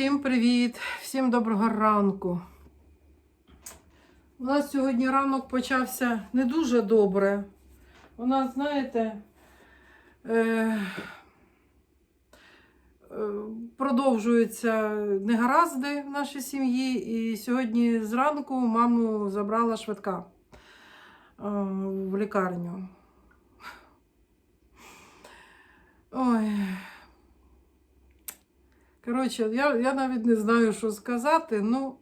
Всім привіт, всім доброго ранку. У нас сьогодні ранок почався не дуже добре. У нас, знаєте, е, е, продовжуються негаразди в нашій сім'ї, і сьогодні зранку маму забрала швидка е, в лікарню. Ой. Коротше, я, я навіть не знаю, що сказати. Ну,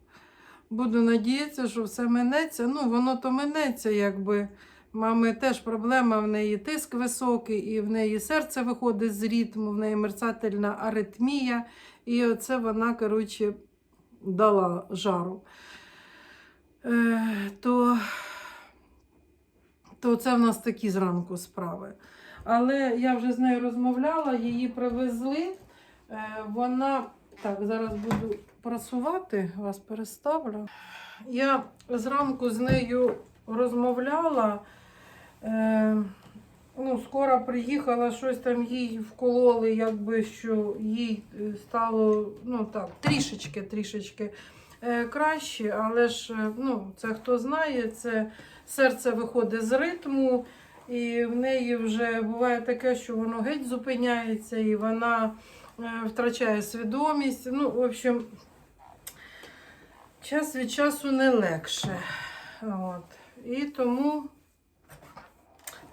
буду надіятися, що все минеться. Ну, воно то минеться, якби. Мами теж проблема, в неї тиск високий, і в неї серце виходить з ритму, в неї мерцательна аритмія. І оце вона, коротше, дала жару. Е, то, то це в нас такі зранку справи. Але я вже з нею розмовляла, її привезли. Е, Вона так, зараз буду прасувати, вас переставлю. Я зранку з нею розмовляла. Е, ну, скоро приїхала, щось там їй вкололи, якби що їй е, стало ну так, трішечки, трішечки краще, але ж ну, це хто знає, це серце виходить з ритму, і в неї вже буває таке, що воно геть зупиняється, і вона втрачає свідомість. Ну, в общем, час від часу не легше. От. І тому,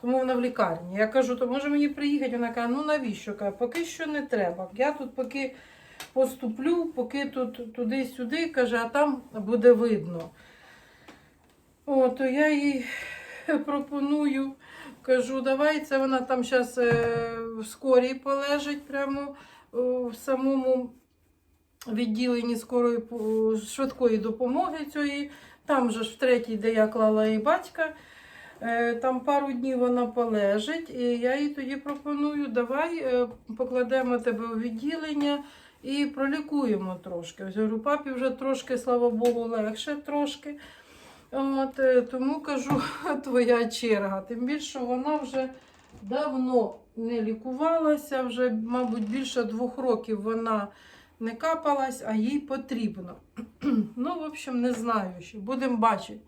тому вона в лікарні. Я кажу, то може мені приїхати? Вона каже, ну навіщо? Каже, поки що не треба. Я тут поки поступлю, поки тут туди-сюди, каже, а там буде видно. О, то я їй пропоную, кажу, давай це вона там зараз в скорій полежить прямо в самому відділенні скорої швидкої допомоги цієї. Там же ж в третій, де я клала її батька. Е, Там пару днів вона полежить, і я їй тоді пропоную, давай е, покладемо тебе у відділення і пролікуємо трошки. Ось говорю, папі вже трошки, слава Богу, легше трошки. От, е, тому кажу, твоя черга. Тим більше вона вже давно не лікувалася, вже, мабуть, більше двох років вона не капалась, а їй потрібно. ну, в общем, не знаю ще. Будемо бачити,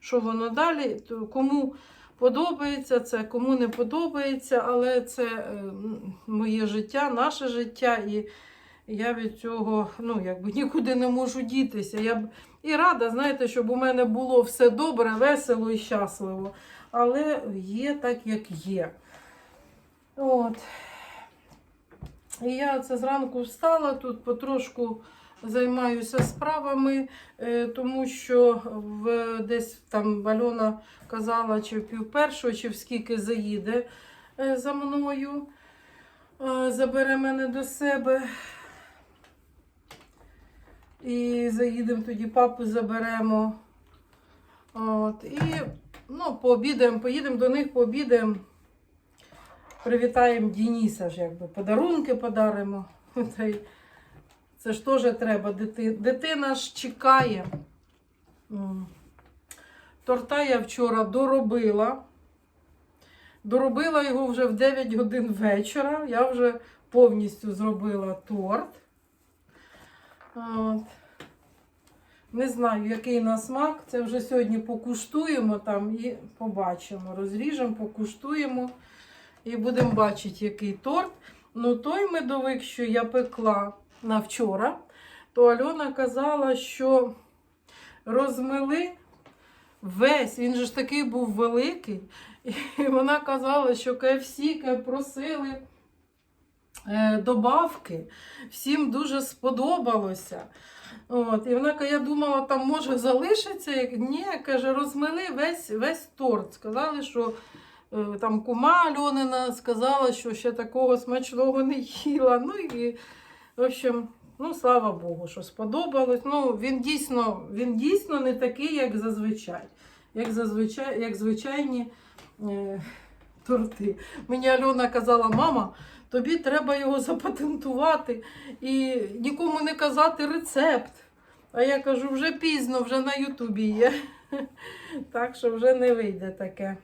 що воно далі. То Кому подобається це, кому не подобається, але це е, моє життя, наше життя, і я від цього ну, якби нікуди не можу дітися. Я б і рада, знаєте, щоб у мене було все добре, весело і щасливо. Але є так, як є. От. І я це зранку встала, тут потрошку займаюся справами, е, тому що в, десь там Альона казала, чи в пів чи в скільки заїде е, за мною, е, забере мене до себе. І заїдемо тоді, папу заберемо. От, і ну, пообідаємо, поїдемо до них, пообідаємо. Привітаємо Дініса ж, якби подарунки подаримо. Це ж теж треба. Дити... Дитина ж чекає. Торта я вчора доробила. Доробила його вже в 9 годин вечора. Я вже повністю зробила торт. От. Не знаю, який на смак. Це вже сьогодні покуштуємо там і побачимо. Розріжемо, покуштуємо. І будемо бачити, який торт. Ну, той медовик, що я пекла на вчора, то Альона казала, що розмили весь, він же ж такий був великий. І вона казала, що KFC просили е, добавки. Всім дуже сподобалося. От, і вона я думала, там може залишиться. Ні, каже, розмили весь, весь торт. Сказали, що там кума Альонина сказала, що ще такого смачного не їла. Ну і, в общем, ну, слава Богу, що сподобалось. Ну, він дійсно, він дійсно не такий, як зазвичай. Як зазвичай, як звичайні е, торти. Мені Альона казала, мама, тобі треба його запатентувати і нікому не казати рецепт. А я кажу, вже пізно, вже на Ютубі є. Так що вже не вийде таке.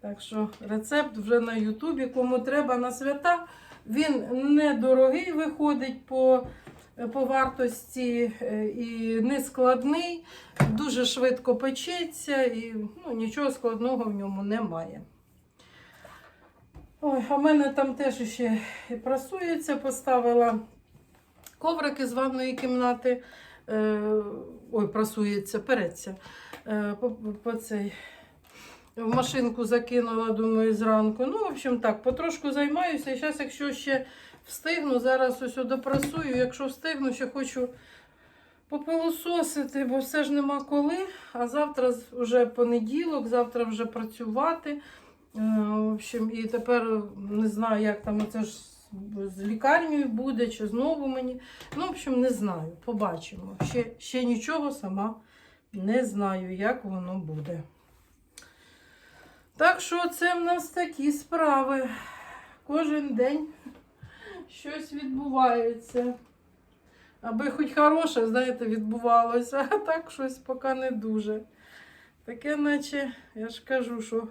Так що рецепт вже на Ютубі. Кому треба на свята. Він недорогий виходить по по вартості е, і не складний, дуже швидко печеться і ну, нічого складного в ньому немає. Ой, а в мене там теж ще прасується, поставила коврики з ванної кімнати. Е, ой, прасується, переться. Е, по, по цей. В машинку закинула, думаю, зранку. Ну, в общем, так, потрошку займаюся. І зараз, якщо ще встигну, зараз ось допрасую. Якщо встигну, ще хочу попилососити, бо все ж нема коли. А завтра вже понеділок, завтра вже працювати. Е, В общем, і тепер не знаю, як там це ж з лікарнею буде, чи знову мені. Ну, в общем, не знаю. Побачимо. Ще, ще нічого сама не знаю, як воно буде. Так що це в нас такі справи. Кожен день щось відбувається. Аби хоч хороше, знаєте, відбувалося, а так щось поки не дуже. Таке, наче, я ж кажу, що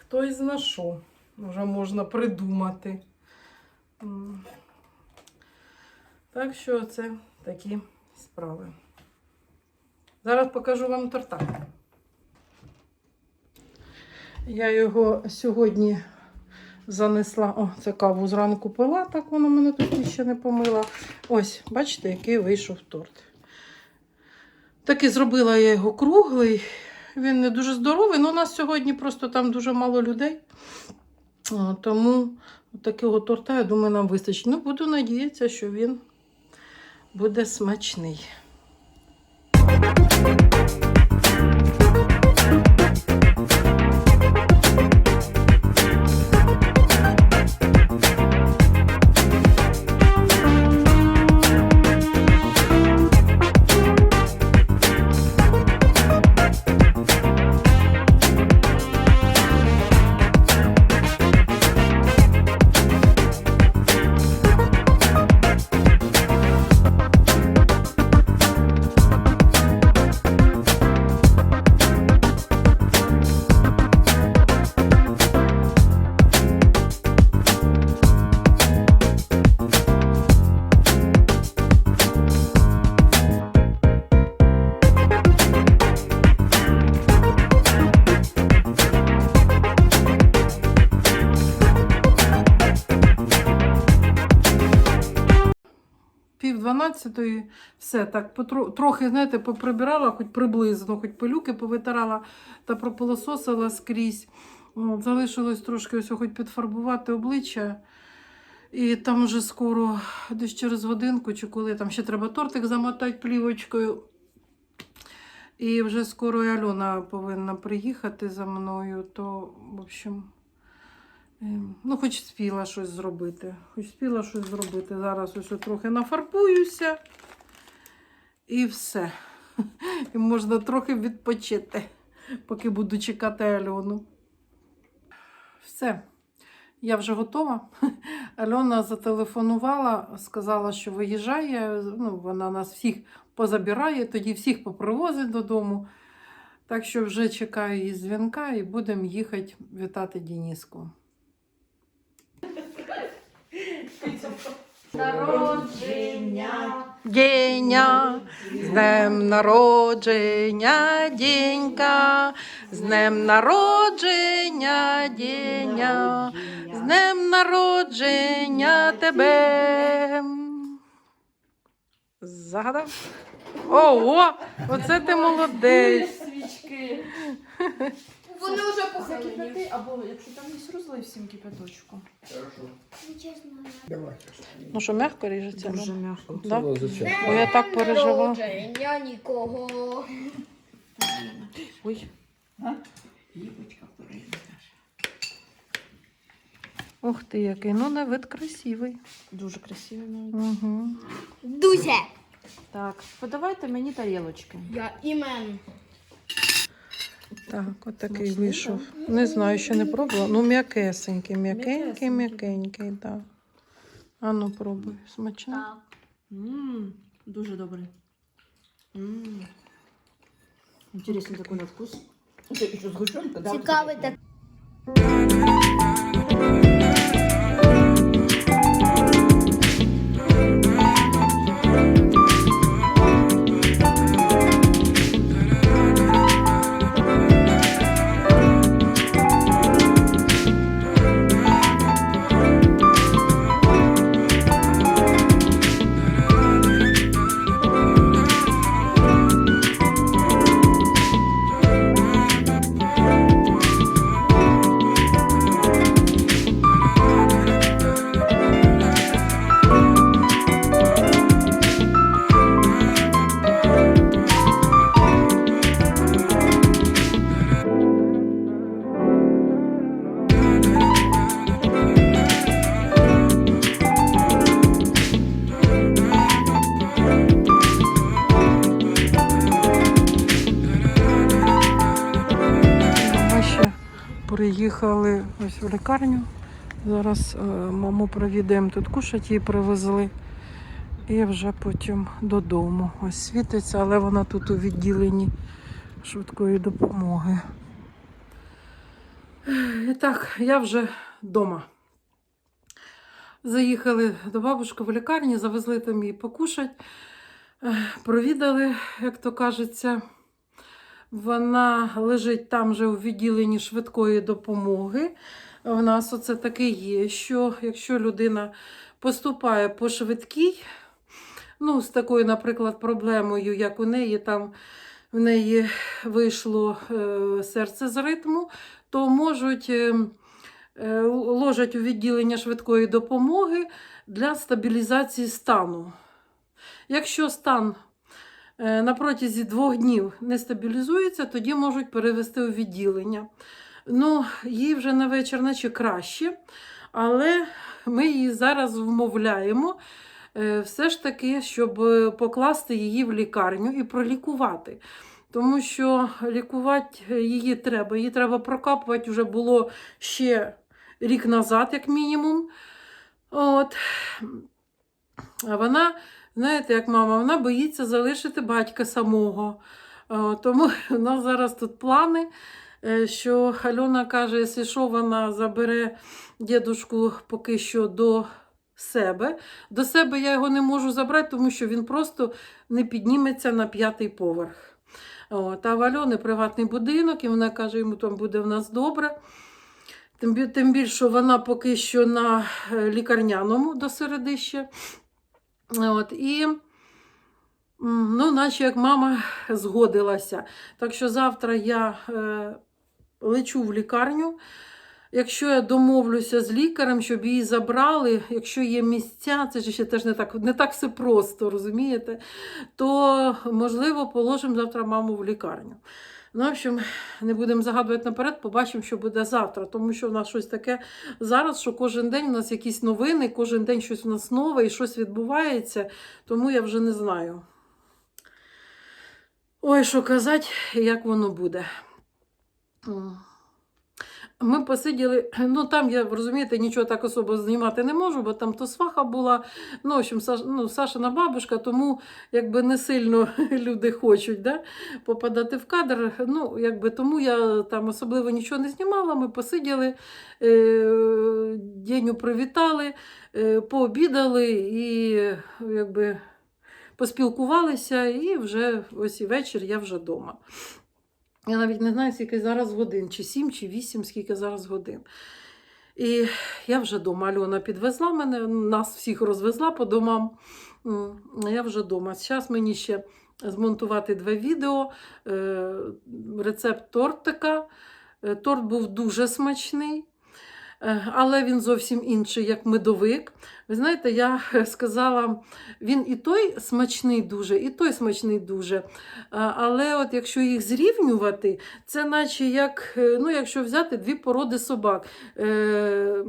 хтось зна що вже можна придумати. Так що це такі справи. Зараз покажу вам торта. Я його сьогодні занесла. О, це каву зранку пила, так воно мене тут ще не помила. Ось, бачите, який вийшов торт. Таки зробила я його круглий. Він не дуже здоровий, але у нас сьогодні просто там дуже мало людей. Тому такого торта, я думаю, нам вистачить. Ну, буду надіятися, що він буде смачний. Пів дванадцятої, все так, потро, трохи, знаєте, поприбирала, хоч приблизно, хоч пилюки повитирала та пропилососила скрізь. От, залишилось трошки ось хоч підфарбувати обличчя. І там вже скоро, десь через годинку, чи коли там ще треба тортик замотати плівочкою. І вже скоро і Альона повинна приїхати за мною, то, в общем, Ем, Ну, хоч спіла щось зробити. Хоч спіла щось зробити. Зараз ось трохи нафарбуюся. І все. І можна трохи відпочити, поки буду чекати Альону. Все. Я вже готова. Альона зателефонувала, сказала, що виїжджає. Ну, вона нас всіх позабирає, тоді всіх попривозить додому. Так що вже чекаю її дзвінка і будемо їхати вітати Дініску. Народження. Дєня, з днем народження, дінька, з днем народження, дєня, з днем народження тебе. Загадав? Ого, оце ти молодець. Свічки. Вони вже похилені. Або якщо там є розлив всім кипяточку. Давай. Ну що, м'яко ріжеться? Дуже м'яко. Да? Бо я так переживала. Народження нікого. Ой. Ух ти, який. Ну, на вид красивий. Дуже красиво навіть. Угу. Дуся. Так, подавайте мені тарілочки. Я імен. Так, от такий Смачний, вийшов. Не знаю, ще не пробувала. Ну, м'якесенький, м'якенький, м'якенький, так. А ну пробуй. Смачно. Так. Ммм, дуже добрий. Ммм. такий такой на вкус. Да? Цікавий так. Приїхали ось в лікарню. Зараз е, маму провідаємо тут кушать, її привезли. І вже потім додому. Ось світиться, але вона тут у відділенні швидкої допомоги. І так, я вже вдома. Заїхали до бабушки в лікарні, завезли там її покушать, провідали, як то кажеться. Вона лежить там же у відділенні швидкої допомоги. У нас оце таке є, що якщо людина поступає по швидкій, ну, з такою, наприклад, проблемою, як у неї, там в неї вийшло е, серце з ритму, то можуть е, е, ложать у відділення швидкої допомоги для стабілізації стану. Якщо стан на протязі двох днів не стабілізується, тоді можуть перевести у відділення. Ну, їй вже на вечір наче краще, але ми її зараз вмовляємо е, все ж таки, щоб е, покласти її в лікарню і пролікувати. Тому що лікувати її треба. Її треба прокапувати вже було ще рік назад, як мінімум. От. А вона, знаєте, як мама, вона боїться залишити батька самого. Тому у нас зараз тут плани, е, що Альона каже, якщо що, вона забере дідушку поки що до себе. До себе я його не можу забрати, тому що він просто не підніметься на п'ятий поверх. От, а в Альони приватний будинок, і вона каже, йому там буде в нас добре. Тим, більше вона поки що на е, лікарняному до середища. От, і, ну, наче як мама згодилася. Так що завтра я е, лечу в лікарню. Якщо я домовлюся з лікарем, щоб її забрали, якщо є місця, це ж ще теж не так, не так все просто, розумієте, то можливо положимо завтра маму в лікарню. Ну, в общем, не будемо загадувати наперед, побачимо, що буде завтра, тому що в нас щось таке зараз, що кожен день у нас якісь новини, кожен день щось у нас нове і щось відбувається, тому я вже не знаю. Ой, що казати, як воно буде. Ми посиділи, ну там я розумієте, нічого так особо знімати не можу, бо там то сваха була. Ну, в общем, Саш, ну, Сашина бабушка, тому якби не сильно люди хочуть да, попадати в кадр. Ну, якби тому я там особливо нічого не знімала. Ми посиділи, е, Деню привітали, е, пообідали і якби поспілкувалися, і вже ось і вечір я вже вдома. Я навіть не знаю, скільки зараз годин, чи 7, чи 8, скільки зараз годин. І я вже вдома. Альона підвезла мене, нас всіх розвезла по домам. Я вже вдома. Зараз мені ще змонтувати два відео. Е, Рецепт тортика. Е, Торт був дуже смачний. Е, Але він зовсім інший, як медовик. Ви знаєте, я е, сказала, він і той смачний дуже, і той смачний дуже. Але от якщо їх зрівнювати, це наче як, е, ну, якщо взяти дві породи собак. Е,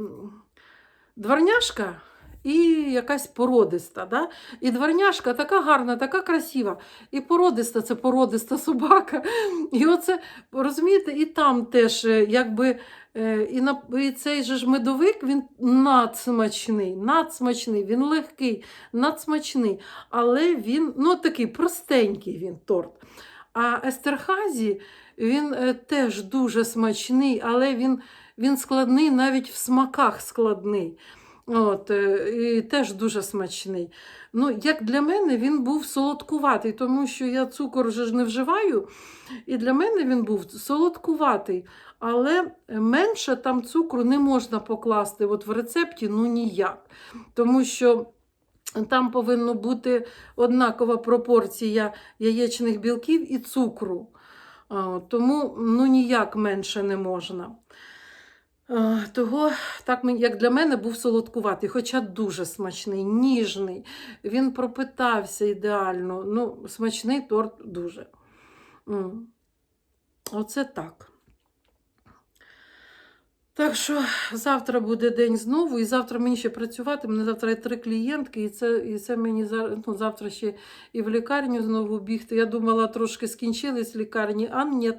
дворняшка і якась породиста. Да? І дворняшка така гарна, така красива. І породиста це породиста собака. І оце, розумієте, і там теж е, якби. е, І, на, і цей же ж медовик він надсмачний, надсмачний, він легкий, надсмачний, але він ну, такий простенький він торт. А Естерхазі він е, теж дуже смачний, але він, він складний навіть в смаках складний. От, е, і теж дуже смачний. Ну, як для мене він був солодкуватий, тому що я цукор вже ж не вживаю, і для мене він був солодкуватий. Але менше там цукру не можна покласти от в рецепті ну ніяк. Тому що там повинна бути однакова пропорція яєчних білків і цукру. Тому ну, ніяк менше не можна. Того, так, як для мене, був солодкуватий, хоча дуже смачний, ніжний. Він пропитався ідеально. Ну, смачний торт дуже. Оце так. Так що завтра буде день знову, і завтра мені ще працювати. Мене завтра є три клієнтки, і це, і це мені ну, завтра ще і в лікарню знову бігти. Я думала, трошки скінчились лікарні, а ні.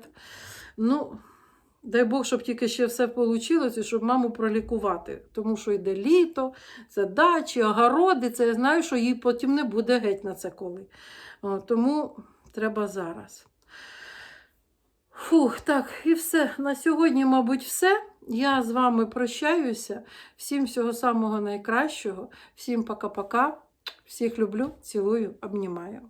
Ну, Дай Бог, щоб тільки ще все вийшло, і щоб маму пролікувати. Тому що йде літо, це дачі, огороди, це я знаю, що їй потім не буде геть на це коли. Тому треба зараз. Фух, так, і все. На сьогодні, мабуть, все. Я з вами прощаюся. Всім всього самого найкращого. Всім пока-пока. Всіх люблю, цілую, обнімаю.